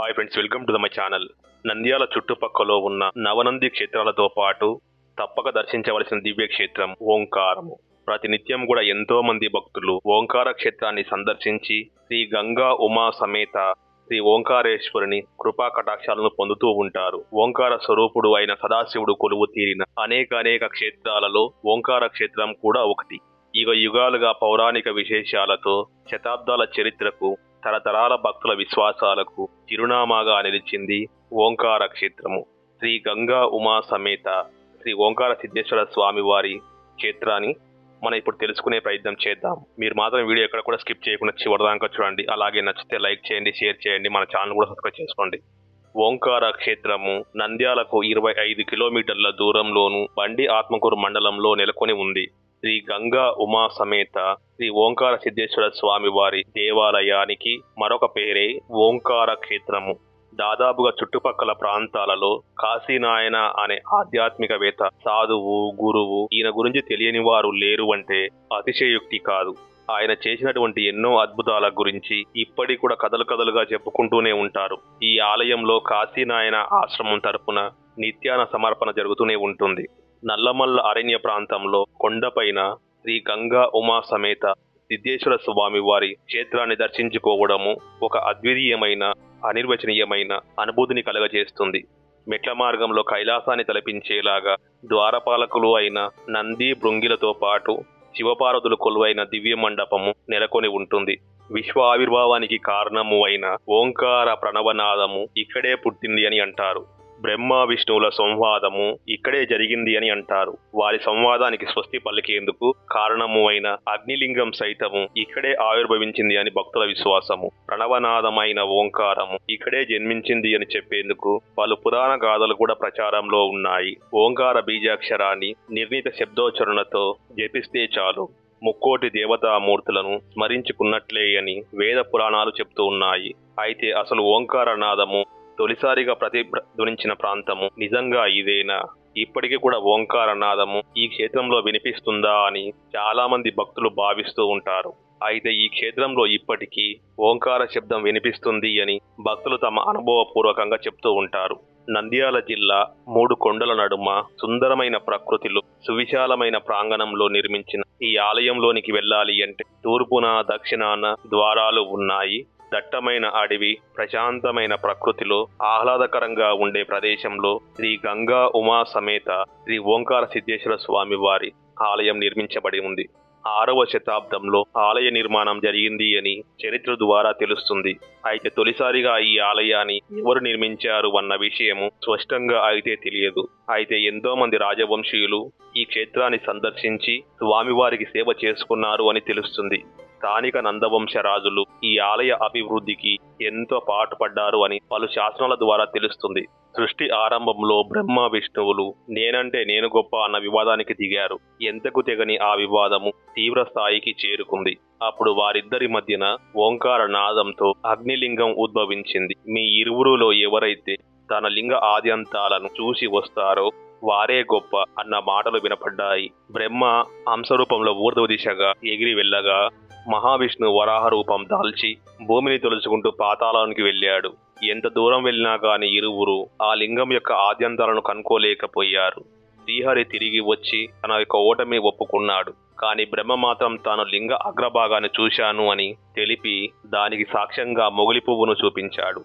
Hi friends welcome to the my channel Nandyal చుట్టుపక్కల ఉన్న నవనంది క్షేత్రాలతో పాటు తప్పక దర్శించవలసిన దివ్య క్షేత్రం ఓంకారము. ప్రతినిత్యం కూడా ఎంతో మంది భక్తులు ఓంకార క్షేత్రాన్ని సందర్శించి శ్రీ గంగా ఉమా సమేత శ్రీ ఓంకారేశ్వరుని కృపా కటాక్షాలను పొందుతూ ఉంటారు. ఓంకార స్వరూపుడు అయిన సదాశివుడు కొలువు తీరిన అనేక అనేక క్షేత్రాలలో ఓంకార క్షేత్రం కూడా ఒకటి. యుగ యుగాలుగా పౌరాణిక విశేషాలతో శతాబ్దాల చరిత్రకు తరతరాల భక్తుల విశ్వాసాలకు చిరునామాగా నిలిచింది ఓంకార క్షేత్రము. శ్రీ గంగా ఉమా సమేత శ్రీ ఓంకార సిద్ధేశ్వర స్వామి వారి క్షేత్రాన్ని మనం ఇప్పుడు తెలుసుకునే ప్రయత్నం చేద్దాం. మీరు మాత్రం వీడియో ఎక్కడ కూడా స్కిప్ చేయకుండా చివరిదాకా చూడండి. అలాగే నచ్చితే లైక్ చేయండి షేర్ చేయండి మన ఛానల్ కూడా సబ్స్క్రైబ్ చేసుకోండి. ఓంకార క్షేత్రము నంద్యాలకు ఇరవై ఐదు కిలోమీటర్ల దూరంలోను బండి ఆత్మకూరు మండలంలో నెలకొని ఉంది. శ్రీ గంగా ఉమా సమేత శ్రీ ఓంకార సిద్ధేశ్వర స్వామి వారి దేవాలయానికి మరొక పేరే ఓంకార క్షేత్రము. దాదాపుగా చుట్టుపక్కల ప్రాంతాలలో కాశీనాయన అనే ఆధ్యాత్మికవేత్త సాధువు గురువు ఈయన గురించి తెలియని వారు లేరు అంటే అతిశయోక్తి కాదు. ఆయన చేసినటువంటి ఎన్నో అద్భుతాల గురించి ఇప్పటికి కూడా కథలు కథలుగా చెప్పుకుంటూనే ఉంటారు. ఈ ఆలయంలో కాశీనాయన ఆశ్రమం తరపున నిత్యాన సమర్పణ జరుగుతూనే ఉంటుంది. నల్లమల్ల అరణ్య ప్రాంతంలో కొండపైన శ్రీ గంగా ఉమా సమేత సిద్ధేశ్వర స్వామి వారి క్షేత్రాన్ని దర్శించుకోవడము ఒక అద్వితీయమైన అనిర్వచనీయమైన అనుభూతిని కలగజేస్తుంది. మెట్ల మార్గంలో కైలాసాన్ని తలపించేలాగా ద్వారపాలకులు అయిన నంది భృంగిలతో పాటు శివపార్వతులు కొలువైన దివ్య మండపము నెలకొని ఉంటుంది. విశ్వ ఆవిర్భావానికి కారణము అయిన ఓంకార ప్రణవనాదము ఇక్కడే పుట్టింది అని అంటారు. బ్రహ్మ విష్ణువుల సంవాదము ఇక్కడే జరిగింది అని అంటారు. వారి సంవాదానికి స్వస్తి పలికేందుకు కారణము అయిన అగ్నిలింగం సైతము ఇక్కడే ఆవిర్భవించింది అని భక్తుల విశ్వాసము. ప్రణవనాదమైన ఓంకారము ఇక్కడే జన్మించింది అని చెప్పేందుకు పలు పురాణ గాథలు కూడా ప్రచారంలో ఉన్నాయి. ఓంకార బీజాక్షరాన్ని నిర్ణీత శబ్దోచరణతో జపిస్తే చాలు. ముక్కోటి దేవతామూర్తులను స్మరించుకున్నట్లే అని వేద పురాణాలు చెప్తూ ఉన్నాయి. అయితే అసలు ఓంకార నాదము తొలిసారిగా ప్రతిధ్వనించిన ప్రాంతము నిజంగా ఇదేనా? ఇప్పటికీ కూడా ఓంకార నాదము ఈ క్షేత్రంలో వినిపిస్తుందా అని చాలా మంది భక్తులు భావిస్తూ ఉంటారు. అయితే ఈ క్షేత్రంలో ఇప్పటికీ ఓంకార శబ్దం వినిపిస్తుంది అని భక్తులు తమ అనుభవపూర్వకంగా చెప్తూ ఉంటారు. నంద్యాల జిల్లా మూడు కొండల నడుమ సుందరమైన ప్రకృతిలో సువిశాలమైన ప్రాంగణంలో నిర్మించిన ఈ ఆలయంలోనికి వెళ్ళాలి అంటే తూర్పున దక్షిణాన ద్వారాలు ఉన్నాయి. దట్టమైన అడవి ప్రశాంతమైన ప్రకృతిలో ఆహ్లాదకరంగా ఉండే ప్రదేశంలో శ్రీ గంగా ఉమా సమేత శ్రీ ఓంకార సిద్ధేశ్వర స్వామి వారి ఆలయం నిర్మించబడి ఉంది. ఆరవ శతాబ్దంలో ఆలయ నిర్మాణం జరిగింది అని చరిత్ర ద్వారా తెలుస్తుంది. అయితే తొలిసారిగా ఈ ఆలయాన్ని ఎవరు నిర్మించారు అన్న విషయము స్పష్టంగా అయితే తెలియదు. అయితే ఎంతో మంది రాజవంశీయులు ఈ క్షేత్రాన్ని సందర్శించి స్వామివారికి సేవ చేసుకున్నారు అని తెలుస్తుంది. స్థానిక నందవంశ రాజులు ఈ ఆలయ అభివృద్ధికి ఎంతో పాటుపడ్డారు అని పలు శాసనాల ద్వారా తెలుస్తుంది. సృష్టి ఆరంభంలో బ్రహ్మ విష్ణువులు నేనంటే నేను గొప్ప అన్న వివాదానికి దిగారు. ఎంతకు తెగని ఆ వివాదము తీవ్ర స్థాయికి చేరుకుంది. అప్పుడు వారిద్దరి మధ్యన ఓంకార నాదంతో అగ్నిలింగం ఉద్భవించింది. మీ ఇరువురులో ఎవరైతే తన లింగ ఆద్యంతాలను చూసి వస్తారో వారే గొప్ప అన్న మాటలు వినపడ్డాయి. బ్రహ్మ హంసరూపంలో ఊర్ధవ దిశగా ఎగిరి వెళ్ళగా మహావిష్ణు వరాహ రూపం దాల్చి భూమిని తొలుచుకుంటూ పాతాళానికి వెళ్ళాడు. ఎంత దూరం వెళ్ళినా గాని ఇరువురు ఆ లింగం యొక్క ఆద్యంతాలను కనుక్కోలేకపోయారు. శ్రీహరి తిరిగి వచ్చి తన యొక్క ఓటమి ఒప్పుకున్నాడు. కానీ బ్రహ్మ మాత్రం తాను లింగ అగ్రభాగాన్ని చూశాను అని తెలిపి దానికి సాక్ష్యంగా మొగిలి పువ్వును చూపించాడు.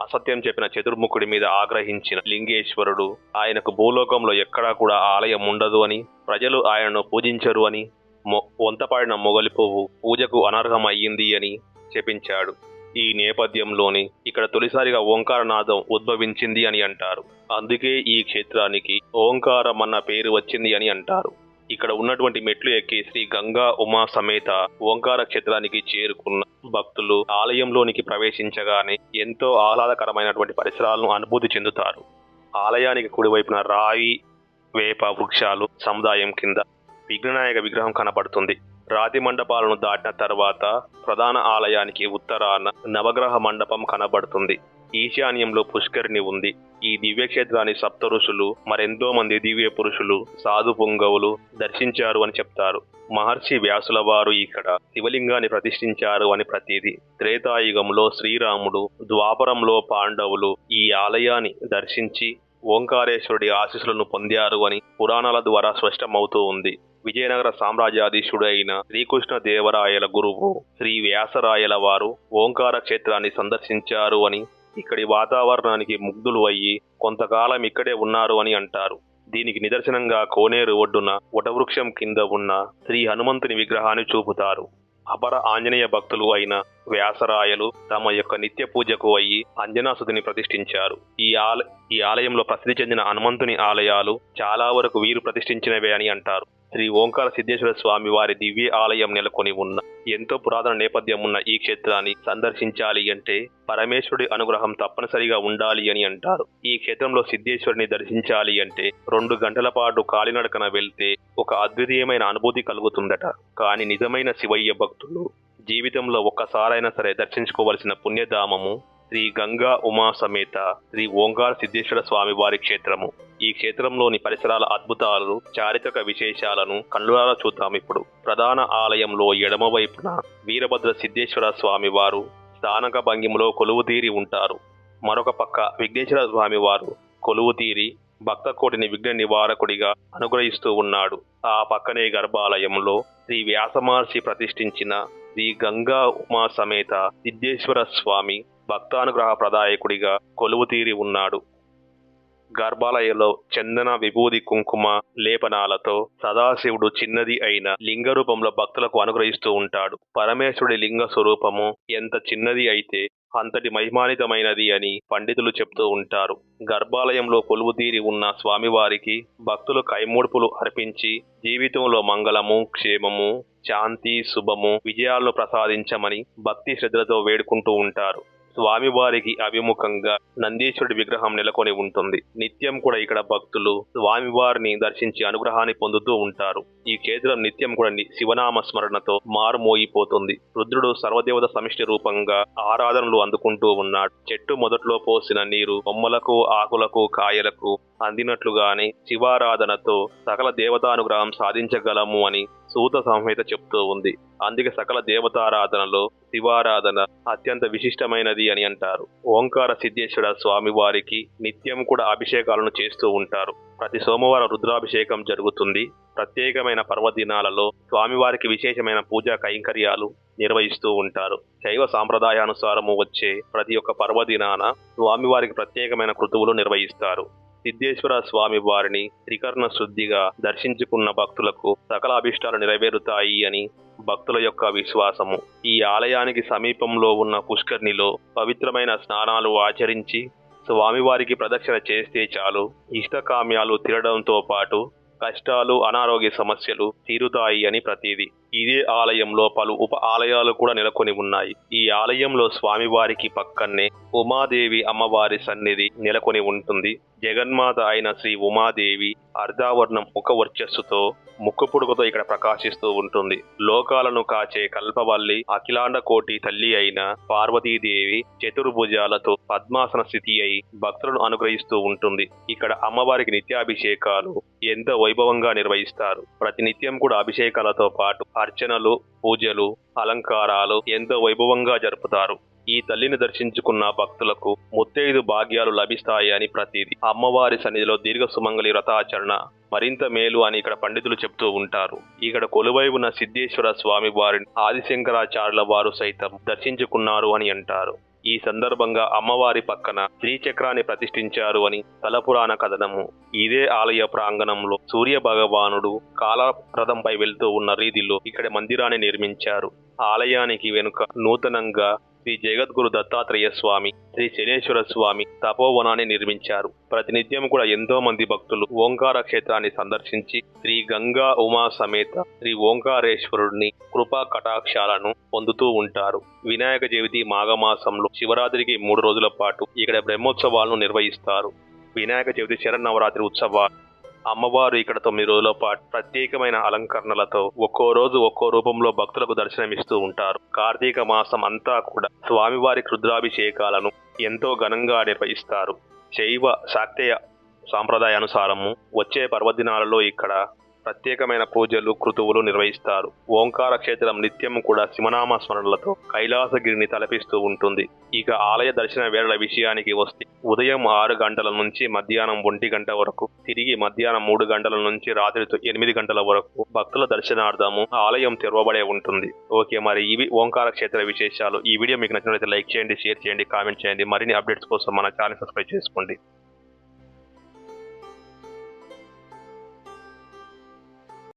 అసత్యం చెప్పిన చతుర్ముఖుడి మీద ఆగ్రహించిన లింగేశ్వరుడు ఆయనకు భూలోకంలో ఎక్కడా కూడా ఆలయం ఉండదు అని ప్రజలు ఆయనను పూజించరు అని వంతపాడిన మొగలి పువ్వు పూజకు అనర్హం అయ్యింది అని చెప్పించాడు. ఈ నేపథ్యంలోని ఇక్కడ తొలిసారిగా ఓంకారనాదం ఉద్భవించింది అని అంటారు. అందుకే ఈ క్షేత్రానికి ఓంకారం అన్న పేరు వచ్చింది అని అంటారు. ఇక్కడ ఉన్నటువంటి మెట్లు ఎక్కి శ్రీ గంగా ఉమా సమేత ఓంకార క్షేత్రానికి చేరుకున్న భక్తులు ఆలయంలోనికి ప్రవేశించగానే ఎంతో ఆహ్లాదకరమైనటువంటి పరిసరాలను అనుభూతి చెందుతారు. ఆలయానికి కుడివైపున రాయి వేప వృక్షాలు సముదాయం కింద విఘ్ననాయక విగ్రహం కనబడుతుంది. రాతి మండపాలను దాటిన తర్వాత ప్రధాన ఆలయానికి ఉత్తరాన నవగ్రహ మండపం కనబడుతుంది. ఈశాన్యంలో పుష్కరిణి ఉంది. ఈ దివ్యక్షేత్రాన్ని సప్త ఋషులు మరెంతో మంది దివ్య పురుషులు సాధు పుంగవులు దర్శించారు అని చెప్తారు. మహర్షి వ్యాసుల వారు ఇక్కడ శివలింగాన్ని ప్రతిష్ఠించారు అని ప్రతీది. త్రేతాయుగంలో శ్రీరాముడు ద్వాపరంలో పాండవులు ఈ ఆలయాన్ని దర్శించి ఓంకారేశ్వరుడి ఆశీస్సులను పొందారు అని పురాణాల ద్వారా స్పష్టమవుతూ ఉంది. విజయనగర సామ్రాజ్యాధీశుడు అయిన శ్రీకృష్ణ దేవరాయల గురువు శ్రీ వ్యాసరాయల వారు ఓంకార క్షేత్రాన్ని సందర్శించారు అని ఇక్కడి వాతావరణానికి ముగ్ధులు అయ్యి కొంతకాలం ఇక్కడే ఉన్నారు అని అంటారు. దీనికి నిదర్శనంగా కోనేరు ఒడ్డున వటవృక్షం కింద ఉన్న శ్రీ హనుమంతుని విగ్రహాన్ని చూపుతారు. అపర ఆంజనేయ భక్తులు అయిన వ్యాసరాయలు తమ యొక్క నిత్య పూజకు అయ్యి అంజనాసుతిని ప్రతిష్ఠించారు. ఈ ఆల ఈ ఆలయంలో ప్రసిద్ధి చెందిన హనుమంతుని ఆలయాలు చాలా వరకు వీరు ప్రతిష్ఠించినవే అని అంటారు. శ్రీ ఓంకార సిద్ధేశ్వర స్వామి వారి దివ్య ఆలయం నెలకొని ఉన్న ఎంతో పురాతన నేపథ్యం ఉన్న ఈ క్షేత్రాన్ని సందర్శించాలి అంటే పరమేశ్వరుడి అనుగ్రహం తప్పనిసరిగా ఉండాలి అని అంటారు. ఈ క్షేత్రంలో సిద్ధేశ్వరుని దర్శించాలి అంటే రెండు గంటల పాటు కాలినడకన వెళ్తే ఒక అద్వితీయమైన అనుభూతి కలుగుతుందట. కానీ నిజమైన శివయ్య భక్తులు జీవితంలో ఒక్కసారైనా సరే దర్శించుకోవలసిన పుణ్యధామము శ్రీ గంగా ఉమా సమేత శ్రీ ఓంకార సిద్ధేశ్వర స్వామి వారి క్షేత్రము. ఈ క్షేత్రంలోని పరిసరాల అద్భుతాలు చారిత్రక విశేషాలను కళ్ళురాల చూద్దాం ఇప్పుడు. ప్రధాన ఆలయంలో ఎడమ వైపున వీరభద్ర సిద్ధేశ్వర స్వామి వారు స్థానక భంగిములో కొలువుతీరి ఉంటారు. మరొక పక్క విఘ్నేశ్వర స్వామి వారు భక్తకోటిని భక్త కోటిని విఘ్న నివారకుడిగా అనుగ్రహిస్తూ ఉన్నాడు. ఆ పక్కనే గర్భాలయంలో శ్రీ వ్యాసమహర్షి ప్రతిష్ఠించిన శ్రీ గంగా ఉమా సమేత సిద్ధేశ్వర స్వామి భక్తానుగ్రహ ప్రదాయకుడిగా కొలువుతీరి ఉన్నాడు. గర్భాలయంలో చందన విభూది కుంకుమ లేపనాలతో సదాశివుడు చిన్నది అయిన లింగ రూపంలో భక్తులకు అనుగ్రహిస్తూ ఉంటాడు. పరమేశ్వరుడి లింగ స్వరూపము ఎంత చిన్నది అయితే అంతటి మహిమానితమైనది అని పండితులు చెప్తూ ఉంటారు. గర్భాలయంలో కొలువుతీరి ఉన్న స్వామివారికి భక్తులు కైమూడ్పులు అర్పించి జీవితంలో మంగళము క్షేమము శాంతి శుభము విజయాలను ప్రసాదించమని భక్తి శ్రద్ధలతో వేడుకుంటూ ఉంటారు. స్వామివారికి అభిముఖంగా నందీశ్వరుడి విగ్రహం నెలకొని ఉంటుంది. నిత్యం కూడా ఇక్కడ భక్తులు స్వామివారిని దర్శించి అనుగ్రహాన్ని పొందుతూ ఉంటారు. ఈ క్షేత్రం నిత్యం కూడా శివనామ స్మరణతో మారుమోగిపోతుంది. రుద్రుడు సర్వదేవత సమిష్టి రూపంగా ఆరాధనలు అందుకుంటూ ఉన్నాడు. చెట్టు మొదట్లో పోసిన నీరు బొమ్మలకు ఆకులకు కాయలకు అందినట్లుగానే శివారాధనతో సకల దేవతానుగ్రహం సాధించగలము అని సూత సంహిత చెప్తూ ఉంది. అందుకే సకల దేవతారాధనలో శివారాధన అత్యంత విశిష్టమైనది అని అంటారు. ఓంకార సిద్ధేశ్వర స్వామి వారికి నిత్యం కూడా అభిషేకాలను చేస్తూ ఉంటారు. ప్రతి సోమవారం రుద్రాభిషేకం జరుగుతుంది. ప్రత్యేకమైన పర్వదినాలలో స్వామివారికి విశేషమైన పూజా కైంకర్యాలు నిర్వహిస్తూ ఉంటారు. శైవ సాంప్రదాయానుసారము వచ్చే ప్రతి ఒక్క పర్వదినాన స్వామివారికి ప్రత్యేకమైన కృతువులు నిర్వహిస్తారు. సిద్ధేశ్వర స్వామి వారిని త్రికర్ణ శుద్ధిగా దర్శించుకున్న భక్తులకు సకల అభిష్టాలు నెరవేరుతాయి అని భక్తుల యొక్క విశ్వాసము. ఈ ఆలయానికి సమీపంలో ఉన్న పుష్కర్ణిలో పవిత్రమైన స్నానాలు ఆచరించి స్వామివారికి ప్రదక్షిణ చేస్తే చాలు. ఇష్టకామ్యాలు తీరడంతో పాటు కష్టాలు అనారోగ్య సమస్యలు తీరుతాయి అని ప్రతీది. ఇదే ఆలయంలో పలు ఉప ఆలయాలు కూడా నెలకొని ఉన్నాయి. ఈ ఆలయంలో స్వామివారికి పక్కనే ఉమాదేవి అమ్మవారి సన్నిధి నెలకొని ఉంటుంది. జగన్మాత అయిన శ్రీ ఉమాదేవి అర్ధావర్ణం ముఖ వర్చస్సుతో ముక్కు పుడుకతో ఇక్కడ ప్రకాశిస్తూ ఉంటుంది. లోకాలను కాచే కల్పవల్లి అఖిలాండ కోటి తల్లి అయిన పార్వతీదేవి చతుర్భుజాలతో పద్మాసన స్థితి అయి భక్తులను అనుగ్రహిస్తూ ఉంటుంది. ఇక్కడ అమ్మవారికి నిత్యాభిషేకాలు ఎంతో వైభవంగా నిర్వహిస్తారు. ప్రతి నిత్యం కూడా అభిషేకాలతో పాటు అర్చనలు పూజలు అలంకారాలు ఎంతో వైభవంగా జరుపుతారు. ఈ తల్లిని దర్శించుకున్న భక్తులకు ముత్తైదు భాగ్యాలు లభిస్తాయి అని ప్రతీది. అమ్మవారి సన్నిధిలో దీర్ఘ సుమంగళి వ్రతాచరణ మరింత మేలు అని ఇక్కడ పండితులు చెబుతూ ఉంటారు. ఇక్కడ కొలువై ఉన్న సిద్ధేశ్వర స్వామి వారిని ఆదిశంకరాచార్యుల వారు సైతం దర్శించుకున్నారు అని అంటారు. ఈ సందర్భంగా అమ్మవారి పక్కన శ్రీచక్రాన్ని ప్రతిష్ఠించారు అని తలపురాణ కథనము. ఇదే ఆలయ ప్రాంగణంలో సూర్య భగవానుడు కాలరథంపై వెళ్తూ ఉన్న రీతిలో ఇక్కడ మందిరాన్ని నిర్మించారు. ఆలయానికి వెనుక నూతనంగా శ్రీ జగద్గురు దత్తాత్రేయ స్వామి శ్రీ శనేశ్వర స్వామి తపోవనాన్ని నిర్మించారు. ప్రతినిత్యం కూడా ఎంతో మంది భక్తులు ఓంకార క్షేత్రాన్ని సందర్శించి శ్రీ గంగా ఉమా సమేత శ్రీ ఓంకారేశ్వరుడిని కృపా కటాక్షాలను పొందుతూ ఉంటారు. వినాయక చవితి మాఘమాసంలో శివరాత్రికి మూడు రోజుల పాటు ఇక్కడ బ్రహ్మోత్సవాలను నిర్వహిస్తారు. వినాయక చవితి శరన్నవరాత్రి ఉత్సవాలు అమ్మవారు ఇక్కడ తొమ్మిది రోజుల పాటు ప్రత్యేకమైన అలంకరణలతో ఒక్కో రోజు ఒక్కో రూపంలో భక్తులకు దర్శనమిస్తూ ఉంటారు. కార్తీక మాసం అంతా కూడా స్వామివారి రుద్రాభిషేకాలను ఎంతో ఘనంగా నిర్వహిస్తారు. శైవ శాక్తేయ సాంప్రదాయానుసారము వచ్చే పర్వదినాలలో ఇక్కడ ప్రత్యేకమైన పూజలు కృతువులు నిర్వహిస్తారు. ఓంకార క్షేత్రం నిత్యం కూడా శివనామ స్మరణలతో కైలాసగిరిని తలపిస్తూ ఉంటుంది. ఇక ఆలయ దర్శన వేళల విషయానికి వస్తే ఉదయం ఆరు గంటల నుంచి మధ్యాహ్నం ఒంటి గంట వరకు తిరిగి మధ్యాహ్నం మూడు గంటల నుంచి రాత్రి ఎనిమిది గంటల వరకు భక్తుల దర్శనార్థము ఆలయం తెరవబడే ఉంటుంది. ఓకే మరి ఇవి ఓంకార క్షేత్ర విశేషాలు. ఈ వీడియో మీకు నచ్చినట్లయితే లైక్ చేయండి షేర్ చేయండి కామెంట్ చేయండి. మరిన్ని అప్డేట్స్ కోసం మన ఛానల్ సబ్స్క్రైబ్ చేసుకోండి.